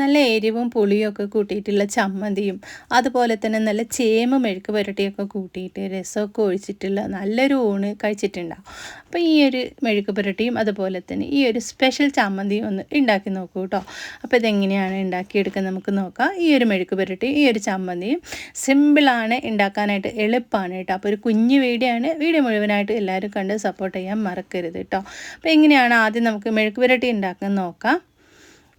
നല്ല എരിവും പുളിയൊക്കെ കൂട്ടിയിട്ടുള്ള ചമ്മന്തിയും അതുപോലെ തന്നെ നല്ല ചേമ മെഴുക്ക് പുരട്ടിയൊക്കെ കൂട്ടിയിട്ട് രസമൊക്കെ ഒഴിച്ചിട്ടുള്ള നല്ലൊരു ഊണ് കഴിച്ചിട്ടുണ്ടാവും. അപ്പോൾ ഈ ഒരു മെഴുക്ക് പുരട്ടിയും അതുപോലെ തന്നെ ഈ ഒരു സ്പെഷ്യൽ ചമ്മന്തിയും ഒന്ന് ഉണ്ടാക്കി നോക്കൂ കേട്ടോ അപ്പോൾ ഇതെങ്ങനെയാണ് ഉണ്ടാക്കിയെടുക്കുന്നത് നമുക്ക് നോക്കാം. ഈ ഒരു മെഴുക്ക് പുരട്ടി ഈ ഒരു ചമ്മന്തിയും സിമ്പിളാണ് ഉണ്ടാക്കാനായിട്ട് എളുപ്പമാണ് കേട്ടോ അപ്പോൾ ഒരു കുഞ്ഞു വീഡിയോ വീഡിയോ മുഴുവനായിട്ട് എല്ലാവരും കണ്ട് സപ്പോർട്ട് ചെയ്യാൻ മറക്കരുത് കേട്ടോ അപ്പോൾ എങ്ങനെയാണ് ആദ്യം നമുക്ക് മെഴുക്ക് പുരട്ടി ഉണ്ടാക്കാൻ നോക്കാം.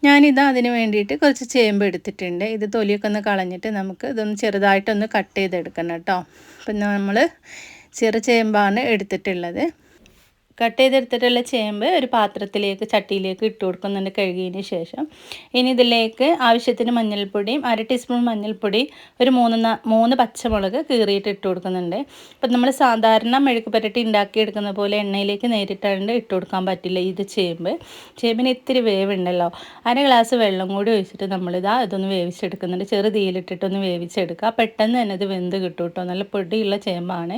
ഞാനിത് അതിന് വേണ്ടിയിട്ട് കുറച്ച് ചേമ്പ് എടുത്തിട്ടുണ്ട്. ഇത് തൊലിയൊക്കെ ഒന്ന് കളഞ്ഞിട്ട് നമുക്ക് ഇതൊന്ന് ചെറുതായിട്ടൊന്ന് കട്ട് ചെയ്തെടുക്കണം കേട്ടോ. അപ്പം നമ്മൾ ചെറു ചേമ്പാണ് എടുത്തിട്ടുള്ളത്. കട്ട് ചെയ്തെടുത്തിട്ടുള്ള ചേമ്പ് ഒരു പാത്രത്തിലേക്ക് ചട്ടിയിലേക്ക് ഇട്ട് കൊടുക്കുന്നുണ്ട് കഴുകിയതിന് ശേഷം. ഇനി ഇതിലേക്ക് ആവശ്യത്തിന് മഞ്ഞൾപ്പൊടിയും അര ടീസ്പൂൺ മഞ്ഞൾപ്പൊടി ഒരു മൂന്ന് മൂന്ന് പച്ചമുളക് കീറിയിട്ട് ഇട്ട് കൊടുക്കുന്നുണ്ട്. അപ്പം നമ്മൾ സാധാരണ മെഴുക്ക് പുരട്ടി ഉണ്ടാക്കിയെടുക്കുന്ന പോലെ എണ്ണയിലേക്ക് നേരിട്ടാണ്ട് ഇട്ട് കൊടുക്കാൻ പറ്റില്ല ഇത് ചേമ്പ്. ചേമ്പിന് ഇത്തിരി വേവുണ്ടല്ലോ. അര ഗ്ലാസ് വെള്ളം കൂടി ഒഴിച്ചിട്ട് നമ്മളിതാ ഇതൊന്ന് വേവിച്ചെടുക്കുന്നുണ്ട്. ചെറു തീയിലിട്ടിട്ടൊന്ന് വേവിച്ചെടുക്കുക. പെട്ടെന്ന് തന്നെ ഇത് വെന്ത് കിട്ടും കേട്ടോ. നല്ല പൊടിയുള്ള ചേമ്പാണ്.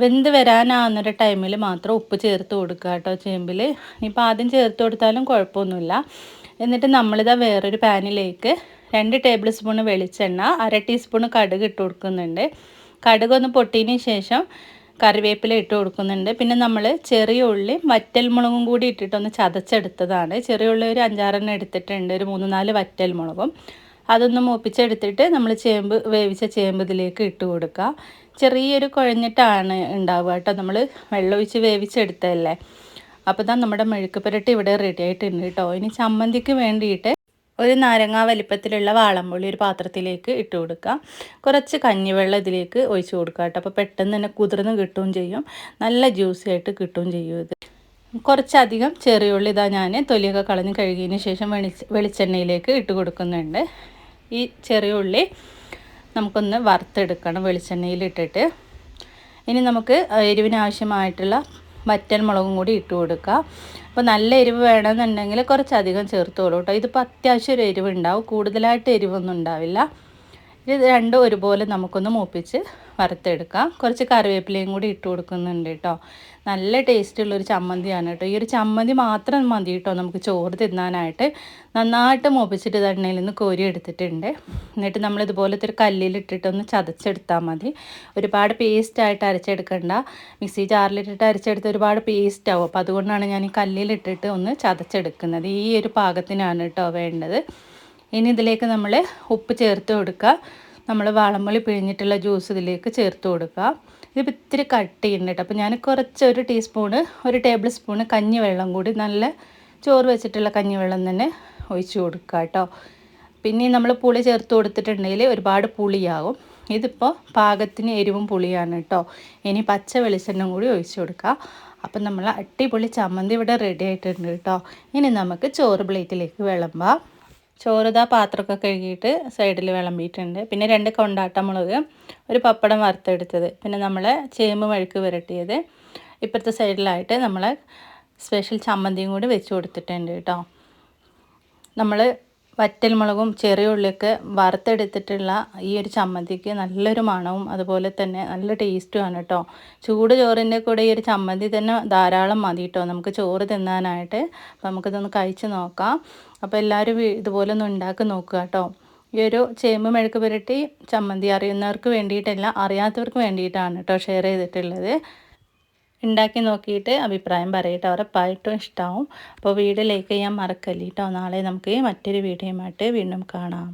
വെന്ത് വരാനാവുന്നൊരു ടൈമിൽ മാത്രം ഉപ്പ് ചേർത്ത് കൊടുക്കുക കേട്ടോ ചേമ്പിൽ ഇനിയിപ്പോൾ ആദ്യം ചേർത്ത് കൊടുത്താലും കുഴപ്പമൊന്നുമില്ല. എന്നിട്ട് നമ്മളിതാ വേറൊരു പാനിലേക്ക് രണ്ട് ടേബിൾ സ്പൂൺ വെളിച്ചെണ്ണ അര ടീസ്പൂൺ കടുക് ഇട്ട് കൊടുക്കുന്നുണ്ട്. കടുക് ഒന്ന് പൊട്ടിയതിന് ശേഷം കറിവേപ്പില ഇട്ട് കൊടുക്കുന്നുണ്ട്. പിന്നെ നമ്മൾ ചെറിയ ഉള്ളി വറ്റൽ മുളകും കൂടി ഇട്ടിട്ടൊന്ന് ചതച്ചെടുത്തതാണ്. ചെറിയ ഉള്ളി ഒരു അഞ്ചാറെണ്ണം എടുത്തിട്ടുണ്ട് ഒരു മൂന്ന് നാല് വറ്റൽ മുളകും. അതൊന്ന് മൂപ്പിച്ചെടുത്തിട്ട് നമ്മൾ ചേമ്പ് വേവിച്ച ചേമ്പ് ഇതിലേക്ക് ഇട്ട് കൊടുക്കുക. ചെറിയൊരു കുഴഞ്ഞിട്ടാണ് ഉണ്ടാവുക കേട്ടോ. നമ്മൾ വെള്ളമൊഴിച്ച് വേവിച്ചെടുത്തതല്ലേ? അപ്പോൾ തന്നെ നമ്മുടെ മെഴുക്ക് പുരട്ടി ഇവിടെ റെഡി ആയിട്ടുണ്ട് കേട്ടോ. ഇനി ചമ്മന്തിക്ക് വേണ്ടിയിട്ട് ഒരു നാരങ്ങ വലിപ്പത്തിലുള്ള വാളമ്പുള്ളി ഒരു പാത്രത്തിലേക്ക് ഇട്ട് കൊടുക്കുക. കുറച്ച് കഞ്ഞിവെള്ളം ഇതിലേക്ക് ഒഴിച്ച് കൊടുക്കുക കേട്ടോ. അപ്പോൾ പെട്ടെന്ന് തന്നെ കുതിർന്ന് കിട്ടുകയും ചെയ്യും. നല്ല ജ്യൂസി ആയിട്ട് കിട്ടുകയും ചെയ്യും ഇത്. കുറച്ചധികം ചെറിയുള്ളി ഇതാ ഞാൻ തൊലിയൊക്കെ കളഞ്ഞ് കഴുകിയതിന് ശേഷം വെളിച്ച വെളിച്ചെണ്ണയിലേക്ക് ഇട്ട് കൊടുക്കുന്നുണ്ട്. ഈ ചെറിയ ഉള്ളി നമുക്കൊന്ന് വറുത്തെടുക്കണം വെളിച്ചെണ്ണയിലിട്ടിട്ട്. ഇനി നമുക്ക് എരിവിന് ആവശ്യമായിട്ടുള്ള വറ്റൽ മുളകും കൂടി ഇട്ട് കൊടുക്കുക അപ്പോൾ നല്ല എരിവ് വേണമെന്നുണ്ടെങ്കിൽ കുറച്ചധികം ചേർത്തോളൂ കേട്ടോ. ഇതിപ്പോൾ അത്യാവശ്യം ഒരു എരിവ് ഉണ്ടാവും കൂടുതലായിട്ട് എരിവൊന്നും ഉണ്ടാവില്ല. ഇത് രണ്ടും ഒരുപോലെ നമുക്കൊന്ന് മൂപ്പിച്ച് വറുത്തെടുക്കാം. കുറച്ച് കറിവേപ്പിലയും കൂടി ഇട്ട് കൊടുക്കുന്നുണ്ട് കേട്ടോ. നല്ല ടേസ്റ്റുള്ളൊരു ചമ്മന്തിയാണ് കേട്ടോ. ഈ ഒരു ചമ്മന്തി മാത്രം മതി കേട്ടോ. നമുക്ക് ചോറ് തിന്നാനായിട്ട്. നന്നായിട്ട് മുപ്പിച്ചിട്ട് എണ്ണയിൽ നിന്ന് കോരി എടുത്തിട്ടുണ്ട്. എന്നിട്ട് നമ്മൾ ഇതുപോലത്തെ ഒരു കല്ലിലിട്ടിട്ടൊന്ന് ചതച്ചെടുത്താൽ മതി. ഒരുപാട് പേസ്റ്റായിട്ട് അരച്ചെടുക്കണ്ട. മിക്സി ജാറിലിട്ടിട്ട് അരച്ചെടുത്ത് ഒരുപാട് പേസ്റ്റ് ആവും. അപ്പോൾ അതുകൊണ്ടാണ് ഞാൻ ഈ കല്ലിലിട്ടിട്ട് ഒന്ന് ചതച്ചെടുക്കുന്നത്. ഈ ഒരു പാകത്തിനാണ് കേട്ടോ വേണ്ടത്. ഇനി ഇതിലേക്ക് നമ്മൾ ഉപ്പ് ചേർത്ത് കൊടുക്കുക. നമ്മൾ വാളമ്പളി പിഴിഞ്ഞിട്ടുള്ള ജ്യൂസ് ഇതിലേക്ക് ചേർത്ത് കൊടുക്കുക. ഇതിപ്പോൾ ഇത്തിരി കട്ട് കേട്ടോ അപ്പോൾ ഞാൻ കുറച്ച് ഒരു ടീസ്പൂണ് ഒരു ടേബിൾ സ്പൂണ് കഞ്ഞിവെള്ളം കൂടി നല്ല ചോറ് വെച്ചിട്ടുള്ള കഞ്ഞിവെള്ളം തന്നെ ഒഴിച്ചു കൊടുക്കുക കേട്ടോ പിന്നെ നമ്മൾ പുളി ചേർത്ത് കൊടുത്തിട്ടുണ്ടെങ്കിൽ ഒരുപാട് പുളിയാകും ഇതിപ്പോൾ പാകത്തിന് എരിവും പുളിയാണ് കേട്ടോ ഇനി പച്ച വെളിച്ചെണ്ണ കൂടി ഒഴിച്ചു കൊടുക്കുക. അപ്പം നമ്മൾ അടിപൊളി ചമ്മന്തി ഇവിടെ റെഡി ആയിട്ടുണ്ട് കേട്ടോ ഇനി നമുക്ക് ചോറ് പ്ലേറ്റിലേക്ക് വിളമ്പാം. ചോറുതാ പാത്രമൊക്കെ കഴുകിയിട്ട് സൈഡിൽ വിളമ്പിയിട്ടുണ്ട്. പിന്നെ രണ്ട് കൊണ്ടാട്ട മുളക് ഒരു പപ്പടം വറുത്തെടുത്തത്. പിന്നെ നമ്മൾ ചേമ്പ് മെഴുക്ക് പുരട്ടിയത്. ഇപ്പുറത്തെ സൈഡിലായിട്ട് നമ്മൾ സ്പെഷ്യൽ ചമ്മന്തിയും കൂടി വെച്ച് കൊടുത്തിട്ടുണ്ട് കേട്ടോ. നമ്മൾ വറ്റൽമുളകും ചെറിയ ഉള്ളിയൊക്കെ വറുത്തെടുത്തിട്ടുള്ള ഈ ഒരു ചമ്മന്തിക്ക് നല്ലൊരു മണവും അതുപോലെ തന്നെ നല്ല ടേസ്റ്റുമാണ് കേട്ടോ ചൂട് ചോറിന്റെ കൂടെ ഈ ഒരു ചമ്മന്തി തന്നെ ധാരാളം മതി കേട്ടോ നമുക്ക് ചോറ് തിന്നാനായിട്ട്. അപ്പോൾ നമുക്കിതൊന്ന് കഴിച്ച് നോക്കാം. അപ്പോൾ എല്ലാവരും ഇതുപോലെ ഒന്ന് ഉണ്ടാക്കി നോക്കുക കേട്ടോ ഈ ഒരു ചേമ്പ് മെഴുക്ക് പുരട്ടി ചമ്മന്തി അറിയുന്നവർക്ക് വേണ്ടിയിട്ടല്ല അറിയാത്തവർക്ക് വേണ്ടിയിട്ടാണ് കേട്ടോ ഷെയർ ചെയ്തിട്ടുള്ളത്. ഉണ്ടാക്കി നോക്കിയിട്ട് അഭിപ്രായം പറയട്ടെ. ഉറപ്പായിട്ടും ഇഷ്ടമാവും അപ്പോൾ വീട് ലൈക്ക് ചെയ്യാൻ മറക്കല്ലേട്ടോ നാളെ നമുക്ക് മറ്റൊരു വീഡിയോയുമായിട്ട് വീണ്ടും കാണാം.